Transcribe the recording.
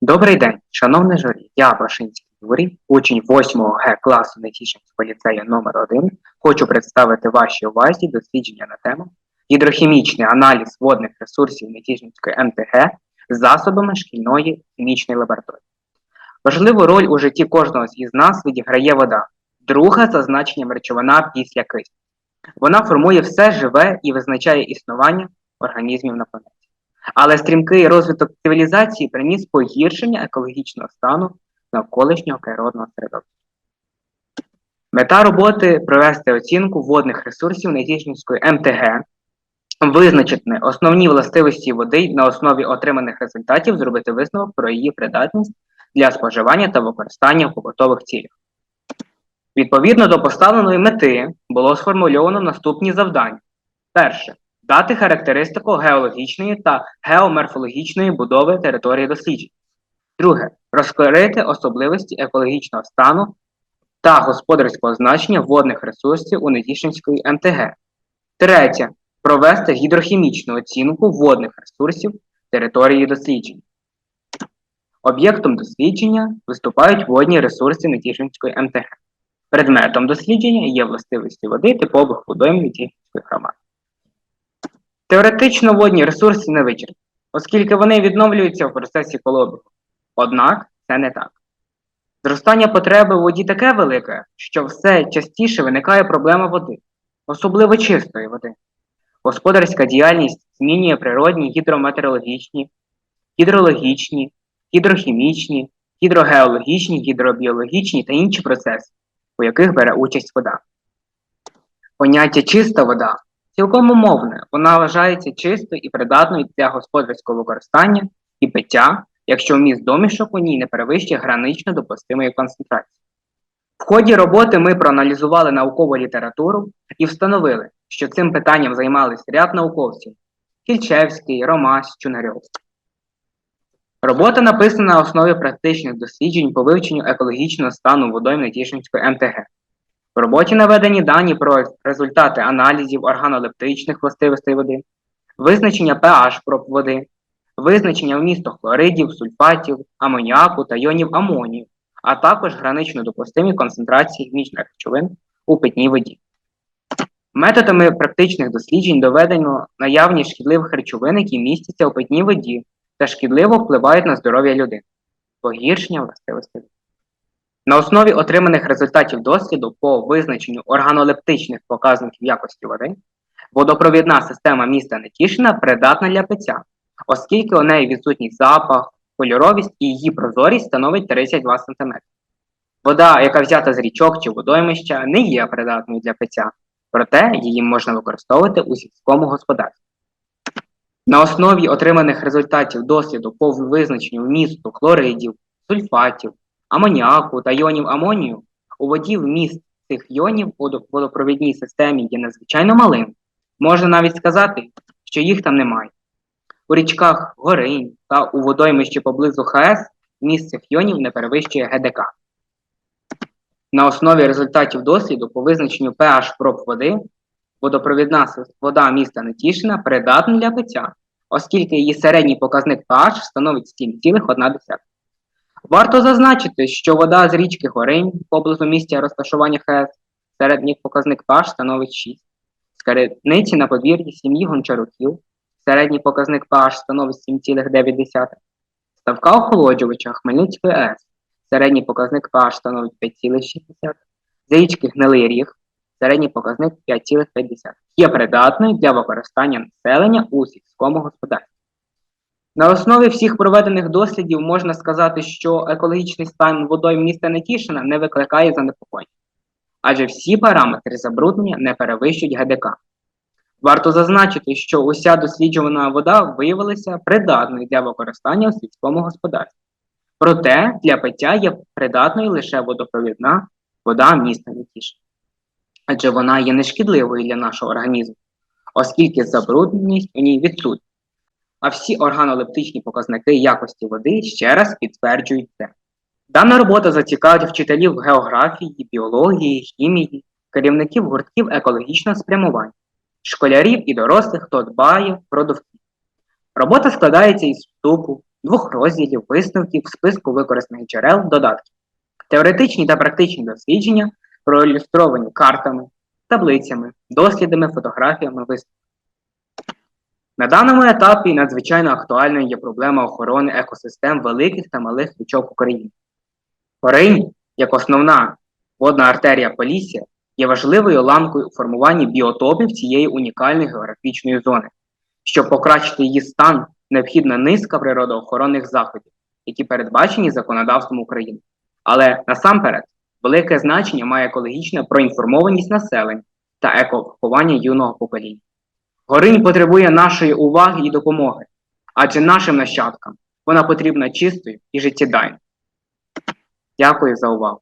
Добрий день, шановне журі. Я Башинський Юрій, учень 8 Г класу Нетішинського ліцею номер 1 Хочу представити вашій увазі дослідження на тему гідрохімічний аналіз водних ресурсів Нетішинської МТГ засобами шкільної хімічної лабораторії. Важливу роль у житті кожного із нас відіграє вода, друга за значенням речовина після кисню. Вона формує все живе і визначає існування організмів на планеті. Але стрімкий розвиток цивілізації приніс погіршення екологічного стану навколишнього природного середовища. Мета роботи провести оцінку водних ресурсів Нетішинської МТГ, визначити основні властивості води на основі отриманих результатів, зробити висновок про її придатність для споживання та використання в побутових цілях. Відповідно до поставленої мети було сформульовано наступні завдання. Перше дати характеристику геологічної та геоморфологічної будови території досліджень. Друге розкрити особливості екологічного стану та господарського значення водних ресурсів у Нетішинської МТГ. Третє провести гідрохімічну оцінку водних ресурсів території досліджень. Об'єктом дослідження виступають водні ресурси Нетішинської МТГ. Предметом дослідження є властивості води типових водойм Нетішинської громади. Теоретично водні ресурси не вичерпні, оскільки вони відновлюються в процесі колобігу. Однак це не так. Зростання потреби в воді таке велике, що все частіше виникає проблема води, особливо чистої води. Господарська діяльність змінює природні гідрометеорологічні, гідрологічні, гідрохімічні, гідрогеологічні, гідробіологічні та інші процеси, у яких бере участь вода. Поняття чиста вода цілком умовне, вона вважається чистою і придатною для господарського використання і пиття, якщо вміст домішок у ній не перевищує гранично допустимої концентрації. В ході роботи ми проаналізували наукову літературу і встановили, що цим питанням займалися ряд науковців Кільчевський, Ромась, Чунарьов. Робота написана на основі практичних досліджень по вивченню екологічного стану водойм Нетішинської МТГ. В роботі наведені дані про результати аналізів органолептичних властивостей води, визначення pH проб води, визначення вмісту хлоридів, сульфатів, амоніаку та йонів амонію, а також гранично допустимі концентрації хімічних речовин у питній воді. Методами практичних досліджень доведено наявність шкідливих речовин, які містяться у питній воді та шкідливо впливають на здоров'я людини, погіршення властивостей. На основі отриманих результатів досліду по визначенню органолептичних показників якості води, водопровідна система міста Нетішина придатна для пиття, оскільки у неї відсутній запах, кольоровість і її прозорість становить 32 см. Вода, яка взята з річок чи водоймища, не є придатною для пиття, проте її можна використовувати у сільському господарстві. На основі отриманих результатів досліду по визначенню вмісту хлоридів, сульфатів, амоніаку та йонів амонію, у воді вміст цих йонів у водопровідній системі є надзвичайно малим. Можна навіть сказати, що їх там немає. У річках Горинь та у водоймищі поблизу ХС вміст цих йонів не перевищує ГДК. На основі результатів досліду по визначенню pH проб води водопровідна вода міста Нетішина придатна для пиття, оскільки її середній показник pH становить 7,1. Варто зазначити, що вода з річки Горинь поблизу місця розташування ХС середній показник pH становить 6. З Кариниці на подвір'ї сім'ї гончаруків середній показник pH становить 7,9. Ставка охолоджувача Хмельницької АЕС середній показник pH становить 5,6. З річки Гнилий Ріг середній показник 5,5. Є придатною для використання населення у сільському господарстві. На основі всіх проведених дослідів можна сказати, що екологічний стан водою міста Нетішина не викликає занепокоєння, адже всі параметри забруднення не перевищують ГДК. Варто зазначити, що уся досліджувана вода виявилася придатною для використання у сільському господарстві. Проте для пиття є придатною лише водопровідна вода міста Нетішина, адже вона є нешкідливою для нашого організму, оскільки забрудненість у ній відсутня а всі органолептичні показники якості води ще раз підтверджують це. Дана робота зацікавить вчителів географії, біології, хімії, керівників гуртків екологічного спрямування, школярів і дорослих, хто дбає про довкілля. Робота складається із вступу, двох розділів, висновків, списку використаних джерел, додатків. Теоретичні та практичні дослідження проілюстровані картами, таблицями, дослідами, фотографіями, висновками. На даному етапі надзвичайно актуальною є проблема охорони екосистем великих та малих річок України. Коринь, як основна водна артерія Полісся, є важливою ланкою у формуванні біотопів цієї унікальної географічної зони. Щоб покращити її стан, необхідна низка природоохоронних заходів, які передбачені законодавством України. Але насамперед велике значення має екологічна проінформованість населення та ековиховання юного покоління. Горинь потребує нашої уваги і допомоги, адже нашим нащадкам вона потрібна чистою і життєдайною. Дякую за увагу.